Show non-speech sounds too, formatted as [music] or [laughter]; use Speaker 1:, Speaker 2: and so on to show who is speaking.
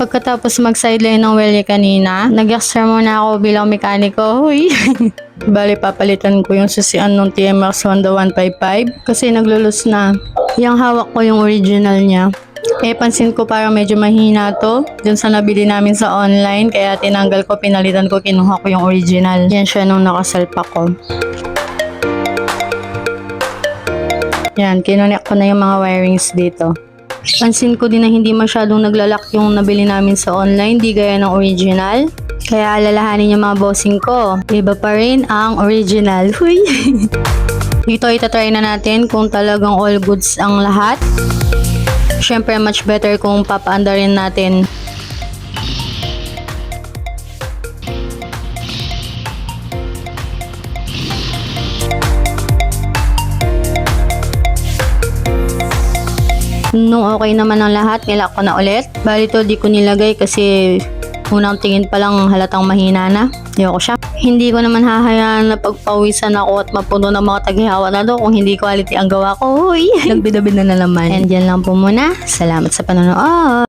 Speaker 1: Pagkatapos mag-sideline ng welly kanina, nag-extra muna ako bilang mekaniko. Huy! [laughs] Bali, papalitan ko yung susian ng TMX Honda 155 kasi naglulus na. Yung hawak ko yung original niya. Eh, pansin ko parang medyo mahina to. Dun sa nabili namin sa online, kaya tinanggal ko, pinalitan ko, kinuha ko yung original. Yan siya nung nakasalpak ko. Yan, kinonek ko na yung mga wirings dito. Pansin ko din na hindi masyadong naglalak yung nabili namin sa online, di gaya ng original. Kaya alalahanin yung mga bossing ko. Iba pa rin ang original. [laughs] Huy! Dito itatry na natin kung talagang all goods ang lahat. Siyempre, much better kung papaanda rin natin. Nung okay naman ang lahat, nilak ko na ulit. Bali to, di ko nilagay kasi unang tingin pa lang halatang mahina na. Ayoko siya. Hindi ko naman hahayaan na pagpawisan ako at mapuno ng mga taghihawa na to kung hindi quality ang gawa ko. Uy! Nagbidabid na na naman. And yan lang po muna. Salamat sa panonood.